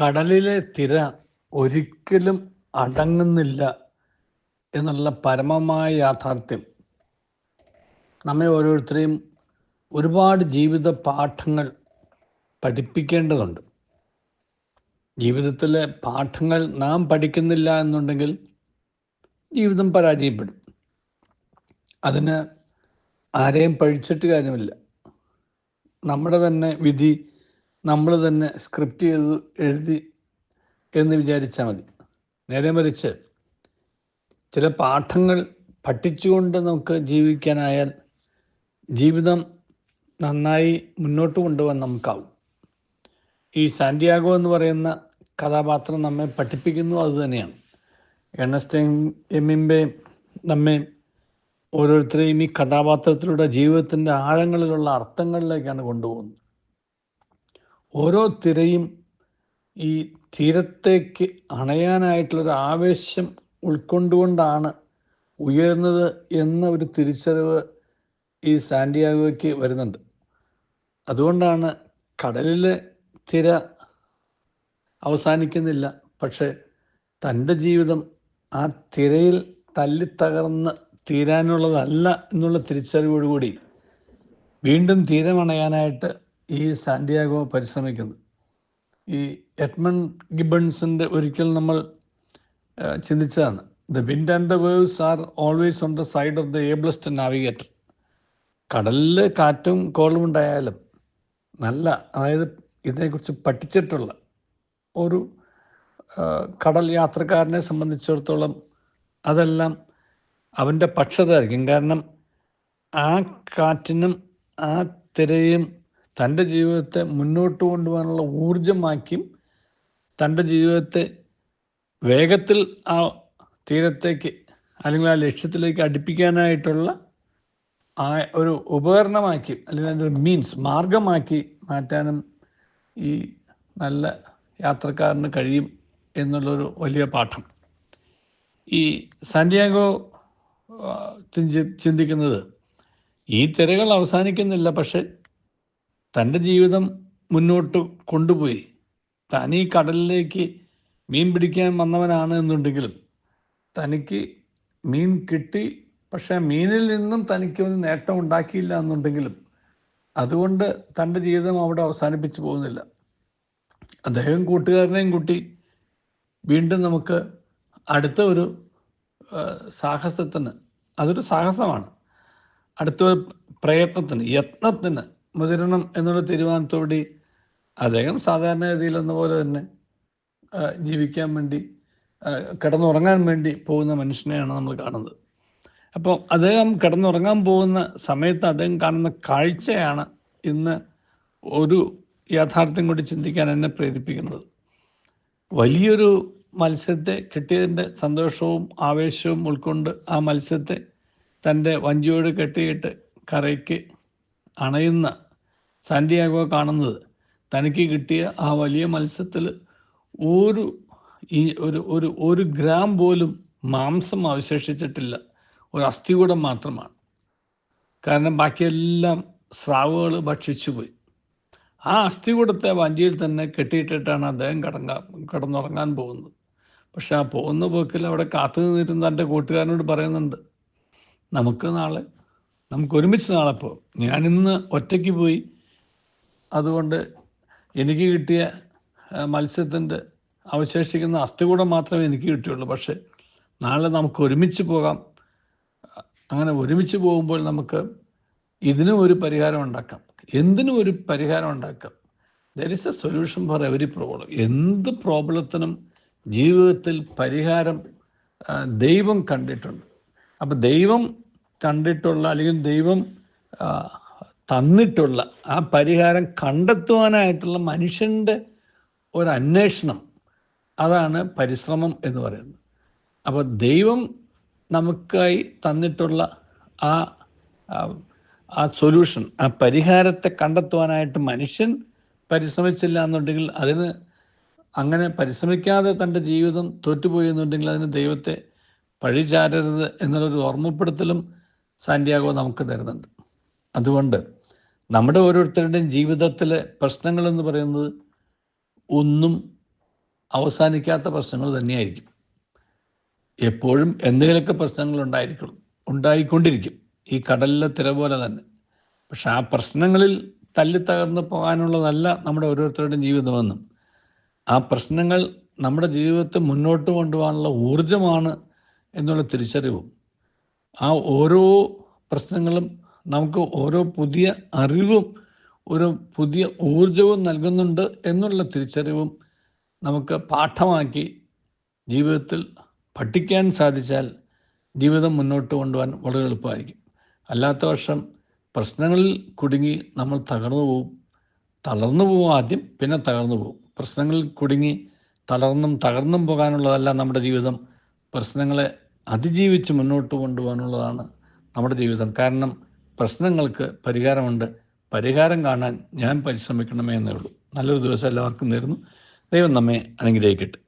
കടലിലെ തിര ഒരിക്കലും അടങ്ങുന്നില്ല എന്നുള്ള പരമമായ യാഥാർത്ഥ്യം. നമ്മെ ഓരോരുത്തരെയും ഒരുപാട് ജീവിത പാഠങ്ങൾ പഠിപ്പിക്കേണ്ടതുണ്ട്. ജീവിതത്തിലെ പാഠങ്ങൾ നാം പഠിക്കുന്നില്ല എന്നുണ്ടെങ്കിൽ ജീവിതം പരാജയപ്പെടും. അതിന് ആരെയും പഴിച്ചിട്ട് കാര്യമില്ല. നമ്മുടെ തന്നെ വിധി നമ്മൾ തന്നെ സ്ക്രിപ്റ്റ് ചെയ്ത് എഴുതി എന്ന് വിചാരിച്ചാൽ മതി. നേരെ മറിച്ച് ചില പാഠങ്ങൾ പഠിച്ചുകൊണ്ട് നമുക്ക് ജീവിക്കാനായാൽ ജീവിതം നന്നായി മുന്നോട്ട് കൊണ്ടുപോകാൻ നമുക്കാവും. ഈ സാന്റിയാഗോ എന്ന് പറയുന്ന കഥാപാത്രം നമ്മെ പഠിപ്പിക്കുന്നു അത് തന്നെയാണ്. എണസ്റ്റ് എമ്മിമ്പെ നമ്മെ ഓരോരുത്തരെയും ഈ കഥാപാത്രത്തിലൂടെ ജീവിതത്തിന്റെ ആഴങ്ങളിലുള്ള അർത്ഥങ്ങളിലേക്കാണ് കൊണ്ടുപോകുന്നത്. ഓരോ തിരയും ഈ തീരത്തേക്ക് അണയാനായിട്ടുള്ളൊരു ആവേശം ഉൾക്കൊണ്ടുകൊണ്ടാണ് ഉയരുന്നത് എന്ന ഒരു തിരിച്ചറിവ് ഈ സാന്റിയാഗോയ്ക്ക് വരുന്നുണ്ട്. അതുകൊണ്ടാണ് കടലിലെ തിര അവസാനിക്കുന്നില്ല. പക്ഷേ തന്റെ ജീവിതം ആ തിരയിൽ തല്ലിത്തകർന്ന് തീരാനുള്ളതല്ല എന്നുള്ള തിരിച്ചറിവോടുകൂടി വീണ്ടും തീരമണയാനായിട്ട് ഈ സാന്റിയാഗോ പരിശ്രമിക്കുന്നത് ഈ എഡ്മൺ ഗിബൺസിന്റെ ഒരിക്കൽ നമ്മൾ ചിന്തിച്ചതാണ് the wind and the waves are always on the side of the ablest navigator. കടലിൽ കാറ്റും കോളും ഉണ്ടായാലും നല്ല അതായത് ഇതിനെക്കുറിച്ച് പഠിച്ചിട്ടുള്ള ഒരു കടൽ യാത്രക്കാരനെ സംബന്ധിച്ചിടത്തോളം അതെല്ലാം അവന്റെ പക്ഷതായിരിക്കും കാരണം ആ കാറ്റിനും ആ തിരയും തന്റെ ജീവിതത്തെ മുന്നോട്ട് കൊണ്ടുപോകാനുള്ള ഊർജമാക്കിയും തന്റെ ജീവിതത്തെ വേഗത്തിൽ ആ തീരത്തേക്ക് അല്ലെങ്കിൽ ആ ലക്ഷ്യത്തിലേക്ക് അടുപ്പിക്കാനായിട്ടുള്ള ആ ഒരു ഉപകരണമാക്കി അല്ലെങ്കിൽ അതിന്റെ ഒരു മീൻസ് മാർഗമാക്കി മാറ്റാനും ഈ നല്ല യാത്രക്കാരന് കഴിയും എന്നുള്ളൊരു വലിയ പാഠം. ഈ സാന്റിയാഗോ ചിന്തിക്കുന്നത് ഈ തിരകൾ അവസാനിക്കുന്നില്ല പക്ഷെ തന്റെ ജീവിതം മുന്നോട്ട് കൊണ്ടുപോയി. താൻ ഈ കടലിലേക്ക് മീൻ പിടിക്കാൻ വന്നവനാണ് എന്നുണ്ടെങ്കിലും തനിക്ക് മീൻ കിട്ടി. പക്ഷേ മീനിൽ നിന്നും തനിക്ക് ഒരു നേട്ടം ഉണ്ടാക്കിയില്ല എന്നുണ്ടെങ്കിലും അതുകൊണ്ട് തന്റെ ജീവിതം അവിടെ അവസാനിപ്പിച്ചു പോകുന്നില്ല. അദ്ദേഹം കൂട്ടുകാരനെയും കൂട്ടി വീണ്ടും നമുക്ക് അടുത്ത ഒരു സാഹസത്തിന് അതൊരു സാഹസമാണ്. അടുത്തൊരു പ്രയത്നത്തിന് യത്നത്തിന് മുതിരണം എന്നുള്ള തീരുമാനത്തോടെ അദ്ദേഹം സാധാരണ സാധാരണഗതിയിലെന്ന പോലെ തന്നെ ജീവിക്കാൻ വേണ്ടി കിടന്നുറങ്ങാൻ വേണ്ടി പോകുന്ന മനുഷ്യനെയാണ് നമ്മൾ കാണുന്നത്. അപ്പോൾ അദ്ദേഹം കിടന്നുറങ്ങാൻ പോകുന്ന സമയത്ത് അദ്ദേഹം കാണുന്ന കാഴ്ചയാണ് ഇന്ന് ഒരു യാഥാർത്ഥ്യം കൂടി ചിന്തിക്കാൻ എന്നെ പ്രേരിപ്പിക്കുന്നത്. വലിയൊരു മത്സ്യത്തെ കിട്ടിയതിന്റെ സന്തോഷവും ആവേശവും ഉൾക്കൊണ്ട് ആ മത്സ്യത്തെ തന്റെ വഞ്ചിയോട് കെട്ടിയിട്ട് കരയ്ക്ക് അണയുന്ന സാന്റിയാഗോ കാണുന്നത്. തനിക്ക് കിട്ടിയ ആ വലിയ മത്സ്യത്തിൽ ഒരു ഈ ഒരു ഒരു ഒരു ഗ്രാം പോലും മാംസം അവശേഷിച്ചിട്ടില്ല. ഒരു അസ്ഥികൂടം മാത്രമാണ്. കാരണം ബാക്കിയെല്ലാം സ്രാവുകൾ ഭക്ഷിച്ചു പോയി ആ അസ്ഥികൂടത്തെ വഞ്ചിയിൽ തന്നെ കെട്ടിയിട്ടിട്ടാണ് അദ്ദേഹം കടങ്ങാ കടന്നുറങ്ങാൻ പോകുന്നത്. പക്ഷെ ആ പോകുന്ന പോക്കിൽ അവിടെ കാത്തു നിന്നിരുന്ന തന്റെ കൂട്ടുകാരനോട് പറയുന്നുണ്ട് നമുക്ക് നാളെ നമുക്ക് ഒരുമിച്ച് നാളെ പോകും ഞാനിന്ന് ഒറ്റയ്ക്ക് പോയി അതുകൊണ്ട് എനിക്ക് കിട്ടിയ മത്സ്യത്തിന്റെ അവശേഷിക്കുന്ന അസ്ഥികൂടം മാത്രമേ എനിക്ക് കിട്ടിയുള്ളൂ. പക്ഷേ നാളെ നമുക്ക് ഒരുമിച്ച് പോകാം. അങ്ങനെ ഒരുമിച്ച് പോകുമ്പോൾ നമുക്ക് ഇതിനും ഒരു പരിഹാരം ഉണ്ടാക്കാം. എന്തിനും ഒരു പരിഹാരം ഉണ്ടാക്കാം. There is a solution for every problem എന്ത് പ്രോബ്ലത്തിനും ജീവിതത്തിൽ പരിഹാരം ദൈവം കണ്ടിട്ടുണ്ട്. അപ്പം ദൈവം കണ്ടിട്ടുള്ള അല്ലെങ്കിൽ ദൈവം തന്നിട്ടുള്ള ആ പരിഹാരം കണ്ടെത്തുവാനായിട്ടുള്ള മനുഷ്യന്റെ ഒരു അന്വേഷണം. അതാണ് പരിശ്രമം എന്ന് പറയുന്നത്. അപ്പോൾ ദൈവം നമുക്കായി തന്നിട്ടുള്ള ആ ആ സൊല്യൂഷൻ ആ പരിഹാരത്തെ കണ്ടെത്തുവാനായിട്ട് മനുഷ്യൻ പരിശ്രമിച്ചില്ല എന്നുണ്ടെങ്കിൽ അതിന് അങ്ങനെ പരിശ്രമിക്കാതെ തന്റെ ജീവിതം തോറ്റുപോയി എന്നുണ്ടെങ്കിൽ അതിന് ദൈവത്തെ പഴിചാരരുത് എന്നുള്ളൊരു ഓർമ്മപ്പെടുത്തലും സാന്റിയാഗോ നമുക്ക് തരുന്നുണ്ട്. അതുകൊണ്ട് നമ്മുടെ ഓരോരുത്തരുടെയും ജീവിതത്തിലെ പ്രശ്നങ്ങൾ എന്ന് പറയുന്നത് ഒന്നും അവസാനിക്കാത്ത പ്രശ്നങ്ങൾ തന്നെയായിരിക്കും. എപ്പോഴും എന്തെങ്കിലുമൊക്കെ പ്രശ്നങ്ങൾ ഉണ്ടായിരിക്കും ഉണ്ടായിക്കൊണ്ടിരിക്കും. ഈ കടലിലെ തിര പോലെ തന്നെ. പക്ഷെ ആ പ്രശ്നങ്ങളിൽ തല്ലി തകർന്നു പോകാനുള്ളതല്ല നമ്മുടെ ഓരോരുത്തരുടെയും ജീവിതമെന്നും. ആ പ്രശ്നങ്ങൾ നമ്മുടെ ജീവിതത്തെ മുന്നോട്ട് കൊണ്ടുപോകാനുള്ള ഊർജമാണ് എന്നുള്ള തിരിച്ചറിവും. ആ ഓരോ പ്രശ്നങ്ങളും നമുക്ക് ഓരോ പുതിയ അറിവും ഒരു പുതിയ ഊർജവും നൽകുന്നുണ്ട് എന്നുള്ള തിരിച്ചറിവും നമുക്ക് പാഠമാക്കി ജീവിതത്തിൽ പഠിക്കാൻ സാധിച്ചാൽ ജീവിതം മുന്നോട്ട് കൊണ്ടുപോകാൻ വളരെ എളുപ്പമായിരിക്കും. അല്ലാത്ത പക്ഷം പ്രശ്നങ്ങളിൽ കുടുങ്ങി നമ്മൾ തകർന്നു പോവും. തളർന്നു പോവും ആദ്യം പിന്നെ തകർന്നു പോവും. പ്രശ്നങ്ങളിൽ കുടുങ്ങി തളർന്നും തകർന്നും പോകാനുള്ളതല്ല നമ്മുടെ ജീവിതം. പ്രശ്നങ്ങളെ അതിജീവിച്ച് മുന്നോട്ട് കൊണ്ടുപോകാനുള്ളതാണ് നമ്മുടെ ജീവിതം. കാരണം പ്രശ്നങ്ങൾക്ക് പരിഹാരമുണ്ട്. പരിഹാരം കാണാൻ ഞാൻ പരിശ്രമിക്കണമേ എന്നേ ഉള്ളൂ. നല്ലൊരു ദിവസം എല്ലാവർക്കും നേരുന്നു. ദൈവം നമ്മെ അനുഗ്രഹിക്കട്ടെ.